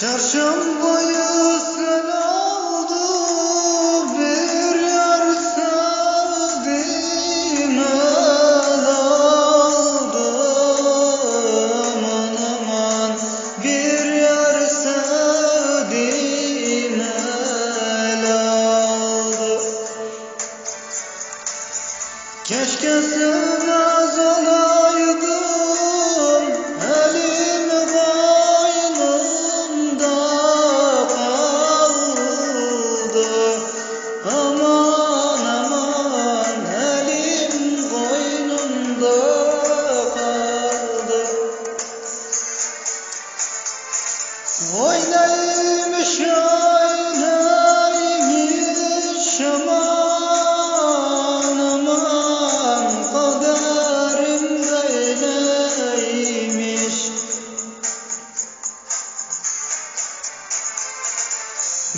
Çarşambayı sel aldı bir yar sevdim el aldı aman aman bir yar sevdim el aldı Keşke sevmez olaydım Oy neymiş oy neymiş aman kaderim böyleymiş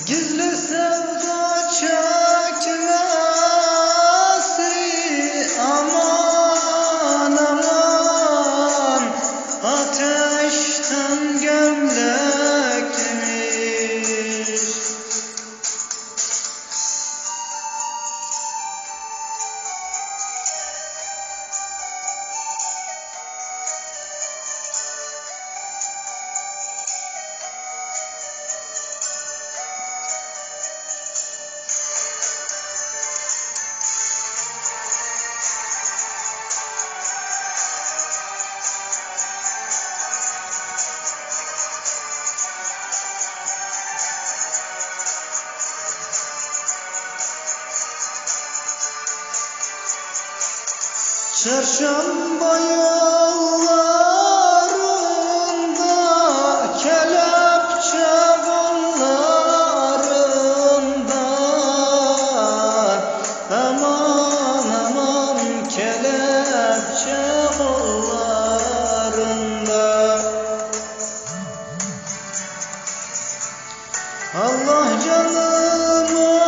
Gizli sevda çekmesi Çarşamba yollarında kelepçe kollarında. Aman aman kelepçe kollarında. Allah canımı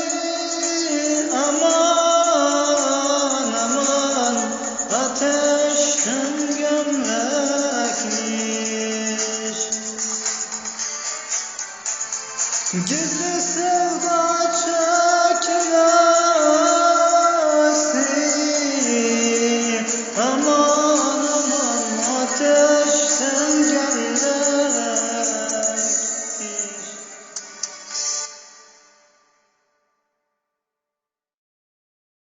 Gizli sevda çekmesi